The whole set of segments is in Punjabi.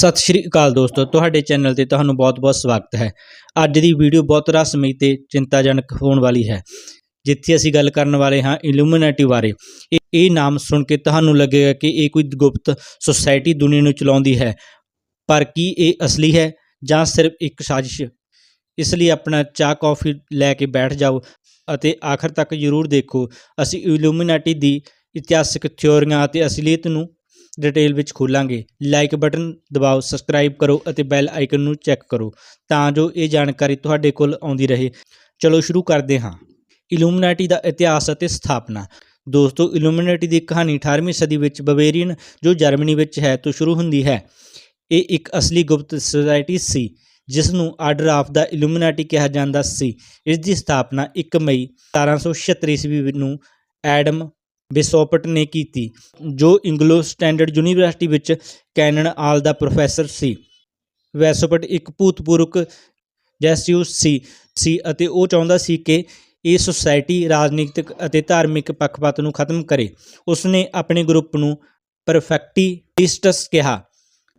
ਸਤਿ ਸ਼੍ਰੀ ਅਕਾਲ ਦੋਸਤੋ, ਤੁਹਾਡੇ ਚੈਨਲ ਤੇ ਤੁਹਾਨੂੰ ਬਹੁਤ-ਬਹੁਤ ਸਵਾਗਤ ਹੈ। ਅੱਜ ਦੀ ਵੀਡੀਓ ਬਹੁਤ ਰਸਮੀ ਤੇ ਚਿੰਤਾਜਨਕ ਹੋਣ ਵਾਲੀ ਹੈ। ਜਿੱਥੇ ਅਸੀਂ ਗੱਲ ਕਰਨ ਵਾਲੇ ਹਾਂ ਇਲੂਮੀਨਾਟੀ ਬਾਰੇ। ਇਹ- ਇਹ ਨਾਮ ਸੁਣ ਕੇ ਤੁਹਾਨੂੰ ਲੱਗੇਗਾ ਕਿ ਇਹ ਕੋਈ ਗੁਪਤ ਸੁਸਾਇਟੀ ਦੁਨੀਆ ਨੂੰ ਚਲਾਉਂਦੀ ਹੈ। ਪਰ ਕੀ ਇਹ ਅਸਲੀ ਹੈ ਜਾਂ ਸਿਰਫ ਇੱਕ ਸਾਜ਼ਿਸ਼? ਇਸ ਲਈ ਆਪਣਾ ਚਾਹ, ਕੌਫੀ ਲੈ ਕੇ ਬੈਠ ਜਾਓ ਅਤੇ ਆਖਰ ਤੱਕ ਜ਼ਰੂਰ ਦੇਖੋ। ਅਸੀਂ ਇਲੂਮੀਨਾਟੀ ਦੀ ਇਤਿਹਾਸਿਕ ਥਿਉਰੀਆਂ ਅਤੇ ਅਸਲੀਅਤ ਨੂੰ ਡਿਟੇਲ ਵਿੱਚ ਖੋਲਾਂਗੇ। ਲਾਈਕ ਬਟਨ ਦਬਾਓ, ਸਬਸਕ੍ਰਾਈਬ ਕਰੋ ਅਤੇ ਬੈਲ ਆਈਕਨ ਨੂੰ ਚੈੱਕ ਕਰੋ ਤਾਂ ਜੋ ਇਹ ਜਾਣਕਾਰੀ ਤੁਹਾਡੇ ਕੋਲ ਆਉਂਦੀ ਰਹੇ। ਚਲੋ ਸ਼ੁਰੂ ਕਰਦੇ ਹਾਂ। ਇਲੂਮੀਨਾਟੀ ਦਾ ਇਤਿਹਾਸ ਅਤੇ ਸਥਾਪਨਾ। ਦੋਸਤੋ, ਇਲੂਮੀਨਾਟੀ ਦੀ ਕਹਾਣੀ 18ਵੀਂ ਸਦੀ ਵਿੱਚ ਬਵੇਰੀਅਨ, ਜੋ ਜਰਮਨੀ ਵਿੱਚ ਹੈ, ਤੋਂ ਸ਼ੁਰੂ ਹੁੰਦੀ ਹੈ। ਇਹ ਇੱਕ ਅਸਲੀ ਗੁਪਤ ਸੁਸਾਇਟੀ ਸੀ ਜਿਸ ਨੂੰ ਆਰਡਰ ਆਫ ਦਾ ਇਲੂਮੀਨਾਟੀ ਕਿਹਾ ਜਾਂਦਾ ਸੀ। ਇਸ ਦੀ ਸਥਾਪਨਾ 1 ਮਈ 1776 ਈਸਵੀ ਨੂੰ ਐਡਮ ਬਿਸੋਪਟ ਨੇ ਕੀਤੀ, ਜੋ ਇੰਗਲੋ ਸਟੈਂਡਰਡ ਯੂਨੀਵਰਸਿਟੀ ਵਿੱਚ ਕੈਨਨ ਆਲ ਦਾ ਪ੍ਰੋਫੈਸਰ ਸੀ। ਵੈਸੋਪਟ ਇੱਕ ਭੂਤਪੂਰਵ ਜੈਸਿਊਸ ਸੀ ਸੀ ਅਤੇ ਉਹ ਚਾਹੁੰਦਾ ਸੀ ਕਿ ਇਹ ਸੁਸਾਇਟੀ ਰਾਜਨੀਤਿਕ ਅਤੇ ਧਾਰਮਿਕ ਪੱਖਪਾਤ ਨੂੰ ਖਤਮ ਕਰੇ। ਉਸਨੇ ਆਪਣੇ ਗਰੁੱਪ ਨੂੰ ਪਰਫੈਕਟਿਸਟਸ ਕਿਹਾ,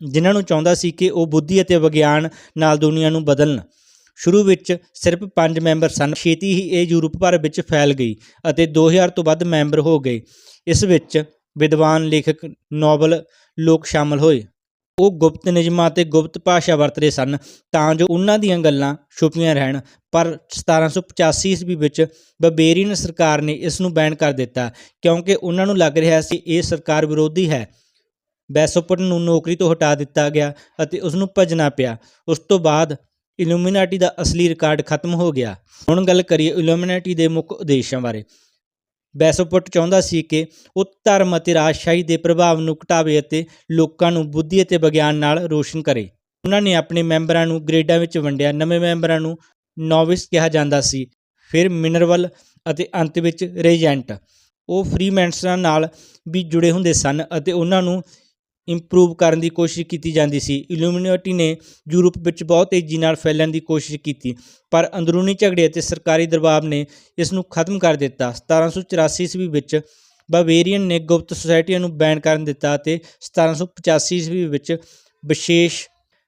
ਜਿਨ੍ਹਾਂ ਨੂੰ ਚਾਹੁੰਦਾ ਸੀ ਕਿ ਉਹ ਬੁੱਧੀ ਅਤੇ ਵਿਗਿਆਨ ਨਾਲ ਦੁਨੀਆ ਨੂੰ ਬਦਲਣ। ਸ਼ੁਰੂ ਵਿੱਚ ਸਿਰਫ 5 ਮੈਂਬਰ ਸਨ। ਛੇਤੀ ਹੀ ਇਹ ਯੂਰਪ ਭਰ ਵਿੱਚ ਫੈਲ ਗਈ ਅਤੇ 2000 ਤੋਂ ਵੱਧ ਮੈਂਬਰ ਹੋ ਗਏ। ਇਸ ਵਿੱਚ ਵਿਦਵਾਨ, ਲੇਖਕ, ਨੋਬਲ ਲੋਕ ਸ਼ਾਮਲ ਹੋਏ। ਉਹ ਗੁਪਤ ਨਿਯਮਾਂ ਅਤੇ ਗੁਪਤ ਭਾਸ਼ਾ ਵਰਤਦੇ ਸਨ ਤਾਂ ਜੋ ਉਹਨਾਂ ਦੀਆਂ ਗੱਲਾਂ ਛੁਪੀਆਂ ਰਹਿਣ। ਪਰ 1785 ਈਸਵੀ ਵਿੱਚ ਬਬੇਰੀਨ ਸਰਕਾਰ ਨੇ ਇਸ ਨੂੰ ਬੈਨ ਕਰ ਦਿੱਤਾ ਕਿਉਂਕਿ ਉਹਨਾਂ ਨੂੰ ਲੱਗ ਰਿਹਾ ਸੀ ਇਹ ਸਰਕਾਰ ਵਿਰੋਧੀ ਹੈ। ਬੈਸੋਪਟ ਨੂੰ ਨੌਕਰੀ ਤੋਂ ਹਟਾ ਦਿੱਤਾ ਗਿਆ ਅਤੇ ਉਸ ਨੂੰ ਭੱਜਣਾ ਪਿਆ। ਉਸ ਤੋਂ ਬਾਅਦ ਇਲੂਮੀਨਾਟੀ ਦਾ ਅਸਲੀ ਰਿਕਾਰਡ ਖਤਮ ਹੋ ਗਿਆ। ਹੁਣ ਗੱਲ ਕਰੀਏ ਇਲੂਮੀਨਾਟੀ ਦੇ ਮੁੱਖ ਉਦੇਸ਼ਾਂ ਬਾਰੇ। ਬੈਸੋਪੁੱਟ ਚਾਹੁੰਦਾ ਸੀ ਕਿ ਉਹ ਧਰਮ ਅਤੇ ਰਾਜਸ਼ਾਹੀ ਦੇ ਪ੍ਰਭਾਵ ਨੂੰ ਘਟਾਵੇ ਅਤੇ ਲੋਕਾਂ ਨੂੰ ਬੁੱਧੀ ਅਤੇ ਵਿਗਿਆਨ ਨਾਲ ਰੋਸ਼ਨ ਕਰੇ। ਉਹਨਾਂ ਨੇ ਆਪਣੇ ਮੈਂਬਰਾਂ ਨੂੰ ਗ੍ਰੇਡਾਂ ਵਿੱਚ ਵੰਡਿਆ। ਨਵੇਂ ਮੈਂਬਰਾਂ ਨੂੰ ਨੋਵਿਸ ਕਿਹਾ ਜਾਂਦਾ ਸੀ। ਫਿਰ ਮਿਨਰਵਲ ਅਤੇ ਅੰਤ ਵਿੱਚ ਰੇਜੈਂਟ। ਉਹ ਫਰੀਮੈਂਸਰਾਂ ਨਾਲ ਵੀ ਜੁੜੇ ਹੁੰਦੇ ਸਨ ਅਤੇ ਉਹਨਾਂ ਨੂੰ ਇੰਪਰੂਵ ਕਰਨ ਦੀ ਕੋਸ਼ਿਸ਼ ਕੀਤੀ ਜਾਂਦੀ ਸੀ। ਇਲੂਮੀਨਾਟੀ ਨੇ ਯੂਰਪ ਵਿੱਚ ਬਹੁਤ ਤੇਜ਼ੀ ਨਾਲ ਫੈਲਣ ਦੀ ਕੋਸ਼ਿਸ਼ ਕੀਤੀ, ਪਰ ਅੰਦਰੂਨੀ ਝਗੜੇ ਅਤੇ ਸਰਕਾਰੀ ਦਬਾਅ ਨੇ ਇਸ ਨੂੰ ਖਤਮ ਕਰ ਦਿੱਤਾ। 1784 ਈਸਵੀ ਵਿੱਚ ਬਾਵੇਰੀਅਨ ਨੇ ਗੁਪਤ ਸੁਸਾਇਟੀਆਂ ਨੂੰ ਬੈਨ ਕਰਨ ਦਿੱਤਾ ਅਤੇ 1785 ਈਸਵੀ ਵਿੱਚ ਵਿਸ਼ੇਸ਼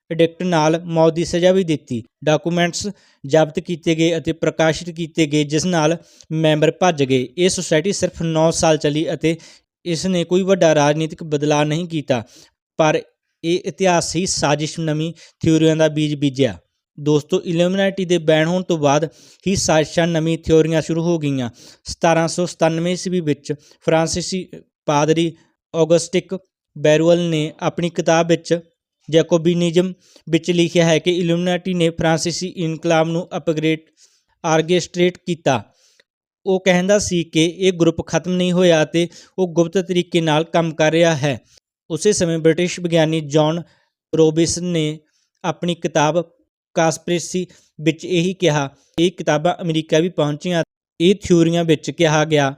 ਐਡਿਕਟ ਨਾਲ ਮੌਤ ਦੀ ਸਜ਼ਾ ਵੀ ਦਿੱਤੀ। ਡਾਕੂਮੈਂਟਸ ਜ਼ਬਤ ਕੀਤੇ ਗਏ ਅਤੇ ਪ੍ਰਕਾਸ਼ਿਤ ਕੀਤੇ ਗਏ, ਜਿਸ ਨਾਲ ਮੈਂਬਰ ਭੱਜ ਗਏ। ਇਹ ਸੁਸਾਇਟੀ ਸਿਰਫ 9 ਸਾਲ ਚੱਲੀ ਅਤੇ ਇਸ ਨੇ ਕੋਈ ਵੱਡਾ ਰਾਜਨੀਤਿਕ ਬਦਲਾਅ ਨਹੀਂ ਕੀਤਾ, ਪਰ ਇਹ ਇਤਿਹਾਸ ਹੀ ਸਾਜ਼ਿਸ਼ ਨਵੀਂ ਥਿਊਰੀਆਂ ਦਾ ਬੀਜ ਬੀਜਿਆ। ਦੋਸਤੋ, ਇਲੂਮੀਨਾਟੀ ਦੇ ਬੈਨ ਹੋਣ ਤੋਂ ਬਾਅਦ ਹੀ ਸਾਜ਼ਿਸ਼ਾਂ ਨਵੀਂ ਥਿਊਰੀਆਂ ਸ਼ੁਰੂ ਹੋ ਗਈਆਂ। 1797 ਈਸਵੀ ਵਿੱਚ ਫਰਾਂਸੀਸੀ ਪਾਦਰੀ ਔਗਸਟਿਕ ਬੈਰੂਅਲ ਨੇ ਆਪਣੀ ਕਿਤਾਬ ਵਿੱਚ ਜੈਕੋਬਿਨਿਜ਼ਮ ਵਿੱਚ ਲਿਖਿਆ ਹੈ ਕਿ ਇਲੂਮੀਨਾਟੀ ਨੇ ਫਰਾਂਸੀਸੀ ਇਨਕਲਾਬ ਨੂੰ ਅਪਗ੍ਰੇਡ ਆਰਗੇਸਟ੍ਰੇਟ ਕੀਤਾ। ਉਹ ਕਹਿੰਦਾ ਸੀ ਕਿ ਇਹ ਗਰੁੱਪ ਖਤਮ ਨਹੀਂ ਹੋਇਆ ਅਤੇ ਉਹ ਗੁਪਤ ਤਰੀਕੇ ਨਾਲ ਕੰਮ ਕਰ ਰਿਹਾ ਹੈ। ਉਸੇ ਸਮੇਂ ਬ੍ਰਿਟਿਸ਼ ਵਿਗਿਆਨੀ ਜੌਨ ਰੋਬਿਸਨ ਨੇ ਆਪਣੀ ਕਿਤਾਬ ਕਾਸਪ੍ਰੇਸੀ ਵਿੱਚ ਇਹੀ ਕਿਹਾ, ਇਹ ਕਿਤਾਬਾਂ ਅਮਰੀਕਾ ਵੀ ਪਹੁੰਚੀਆਂ ਇਹ ਥਿਊਰੀਆਂ ਵਿੱਚ ਕਿਹਾ ਗਿਆ।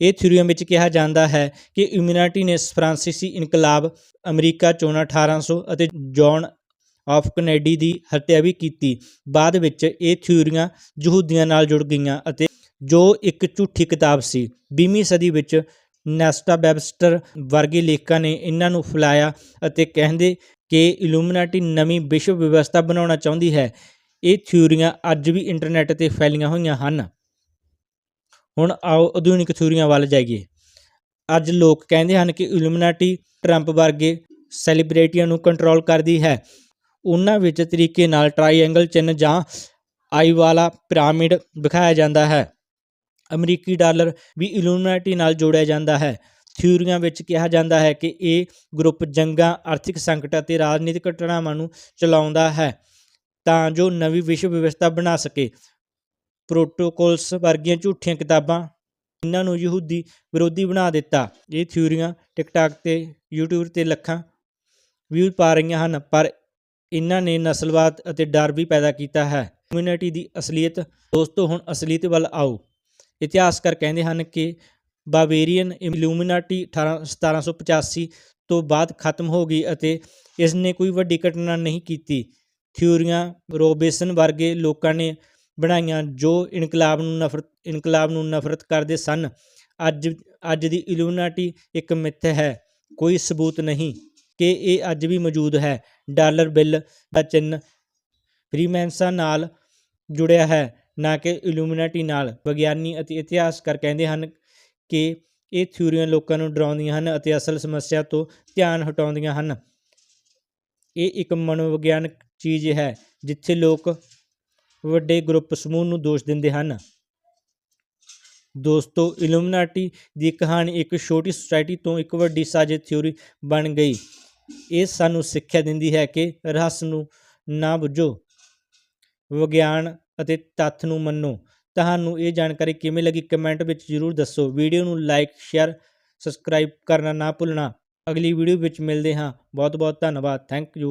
ਇਹ ਥਿਊਰੀਆਂ ਵਿੱਚ ਕਿਹਾ ਜਾਂਦਾ ਹੈ ਕਿ ਇਲੂਮੀਨਾਟੀ ਨੇ ਫਰਾਂਸੀਸੀ ਇਨਕਲਾਬ ਅਮਰੀਕਾ ਚੋਣਾਂ 1800 ਅਤੇ ਜੌਨ ਆਫ ਕੈਨੇਡੀ ਦੀ ਹੱਤਿਆ ਵੀ ਕੀਤੀ। ਬਾਅਦ ਵਿੱਚ ਇਹ ਥਿਊਰੀਆਂ ਯਹੂਦੀਆਂ ਨਾਲ ਜੁੜ ਗਈਆਂ ਅਤੇ ਜੋ ਇੱਕ ਝੂਠੀ ਕਿਤਾਬ ਸੀ। 20ਵੀਂ ਸਦੀ ਵਿੱਚ ਨੈਸਟਾ ਵੈਬਸਟਰ ਵਰਗੇ ਲੇਖਕਾਂ ਨੇ ਇਹਨਾਂ ਨੂੰ ਫੈਲਾਇਆ ਅਤੇ ਕਹਿੰਦੇ ਕਿ ਇਲੂਮੀਨਾਟੀ ਨਵੀਂ ਵਿਸ਼ਵ ਵਿਵਸਥਾ ਬਣਾਉਣਾ ਚਾਹੁੰਦੀ ਹੈ। ਇਹ ਥਿਊਰੀਆਂ ਅੱਜ ਵੀ ਇੰਟਰਨੈਟ ਤੇ ਫੈਲੀਆਂ ਹੋਈਆਂ ਹਨ। ਹੁਣ ਆਓ ਆਧੁਨਿਕ ਥਿਊਰੀਆਂ ਵੱਲ ਜਾਈਏ। ਅੱਜ ਲੋਕ ਕਹਿੰਦੇ ਹਨ ਕਿ ਇਲੂਮੀਨਾਟੀ ਟਰੰਪ ਵਰਗੇ ਸੈਲੀਬ੍ਰਿਟੀਆਂ ਨੂੰ ਕੰਟਰੋਲ ਕਰਦੀ ਹੈ। ਉਹਨਾਂ ਵਿੱਚ ਤਰੀਕੇ ਨਾਲ ਟ੍ਰਾਈਐਂਗਲ ਚਿੰਨ੍ਹ ਜਾਂ ਆਈ ਵਾਲਾ ਪਿਰਾਮਿਡ ਵਿਖਾਇਆ ਜਾਂਦਾ ਹੈ। ਅਮਰੀਕੀ ਡਾਲਰ ਵੀ ਇਲੂਮੀਨਾਟੀ ਨਾਲ ਜੋੜਿਆ ਜਾਂਦਾ ਹੈ। ਥਿਊਰੀਆਂ ਵਿੱਚ ਕਿਹਾ ਜਾਂਦਾ ਹੈ ਕਿ ਇਹ ਗਰੁੱਪ ਜੰਗਾਂ, ਆਰਥਿਕ ਸੰਕਟ ਅਤੇ ਰਾਜਨੀਤਿਕ ਘਟਨਾਵਾਂ ਨੂੰ ਚਲਾਉਂਦਾ ਹੈ ਤਾਂ ਜੋ ਨਵੀਂ ਵਿਸ਼ਵ ਵਿਵਸਥਾ ਬਣਾ ਸਕੇ। ਪ੍ਰੋਟੋਕੋਲਸ ਵਰਗੀਆਂ ਝੂਠੀਆਂ ਕਿਤਾਬਾਂ ਇਹਨਾਂ ਨੂੰ ਯਹੂਦੀ ਵਿਰੋਧੀ ਬਣਾ ਦਿੱਤਾ। ਇਹ ਥਿਊਰੀਆਂ ਟਿਕਟਾਕ ਤੇ YouTube ਤੇ ਲੱਖਾਂ ਵਿਊ ਪਾ ਰਹੀਆਂ ਹਨ, ਪਰ ਇਹਨਾਂ ਨੇ ਨਸਲਵਾਦ ਅਤੇ ਡਰ ਵੀ ਪੈਦਾ ਕੀਤਾ ਹੈ। ਕਮਿਊਨਿਟੀ ਦੀ ਅਸਲੀਅਤ, ਦੋਸਤੋ ਹੁਣ ਅਸਲੀਅਤ ਵੱਲ ਆਓ। ਇਤਿਹਾਸਕਾਰ ਕਹਿੰਦੇ ਹਨ ਕਿ ਬਾਵੇਰੀਅਨ ਇਲੂਮੀਨਾਟੀ 18 1785 ਤੋਂ ਬਾਅਦ ਖਤਮ ਹੋ ਗਈ ਅਤੇ ਇਸ ਨੇ ਕੋਈ ਵੱਡੀ ਘਟਨਾ ਨਹੀਂ ਕੀਤੀ। ਥਿਊਰੀਆਂ ਰੋਬੇਸਨ ਵਰਗੇ ਲੋਕਾਂ ਨੇ ਬਣਾਈਆਂ ਜੋ ਇਨਕਲਾਬ ਨੂੰ ਨਫ਼ਰਤ, ਇਨਕਲਾਬ ਨੂੰ ਨਫ਼ਰਤ ਕਰਦੇ ਸਨ। ਅੱਜ ਅੱਜ ਦੀ ਇਲੂਮੀਨਾਟੀ ਇੱਕ ਮਿੱਥ ਹੈ, ਕੋਈ ਸਬੂਤ ਨਹੀਂ ਕਿ ਇਹ ਅੱਜ ਵੀ ਮੌਜੂਦ ਹੈ। ਡਾਲਰ ਬਿੱਲ ਦਾ ਚਿੰਨ੍ਹ ਫ੍ਰੀਮੈਂਸਾਂ ਨਾਲ ਜੁੜਿਆ ਹੈ। ਨਾ ਕਿ ਇਲੂਮੀਨਾਟੀ ਨਾਲ ਵਿਗਿਆਨੀ ਅਤੇ ਇਤਿਹਾਸਕਾਰ ਕਹਿੰਦੇ ਹਨ ਕਿ ਇਹ ਥਿਊਰੀਆਂ ਲੋਕਾਂ ਨੂੰ ਡਰਾਉਂਦੀਆਂ ਹਨ ਅਤੇ ਅਸਲ ਸਮੱਸਿਆ ਤੋਂ ਧਿਆਨ ਹਟਾਉਂਦੀਆਂ ਹਨ। ਇਹ ਇੱਕ ਮਨੋਵਿਗਿਆਨਕ ਚੀਜ਼ ਹੈ ਜਿੱਥੇ ਲੋਕ ਵੱਡੇ ਗਰੁੱਪ ਸਮੂਹ ਨੂੰ ਦੋਸ਼ ਦਿੰਦੇ ਹਨ। ਦੋਸਤੋ, ਇਲੂਮੀਨਾਟੀ ਦੀ ਕਹਾਣੀ ਇੱਕ ਛੋਟੀ ਸੁਸਾਇਟੀ ਤੋਂ ਇੱਕ ਵੱਡੀ ਸਾਜ਼ਿਸ਼ ਥਿਊਰੀ ਬਣ ਗਈ। ਇਹ ਸਾਨੂੰ ਸਿੱਖਿਆ ਦਿੰਦੀ ਹੈ ਕਿ ਰਹੱਸ ਨੂੰ ਨਾ ਬੁੱਝੋ। ਵਿਗਿਆਨ ਅਤੇ ਤੱਥ ਨੂੰ ਮੰਨੋ। ਤੁਹਾਨੂੰ ਇਹ ਜਾਣਕਾਰੀ ਕਿਵੇਂ ਲੱਗੀ ਕਮੈਂਟ ਵਿੱਚ ਜ਼ਰੂਰ ਦੱਸੋ। ਵੀਡੀਓ ਨੂੰ ਲਾਈਕ, ਸ਼ੇਅਰ, ਸਬਸਕ੍ਰਾਈਬ ਕਰਨਾ ਨਾ ਭੁੱਲਣਾ। ਅਗਲੀ ਵੀਡੀਓ ਵਿੱਚ ਮਿਲਦੇ ਹਾਂ। ਬਹੁਤ ਬਹੁਤ ਧੰਨਵਾਦ। Thank you.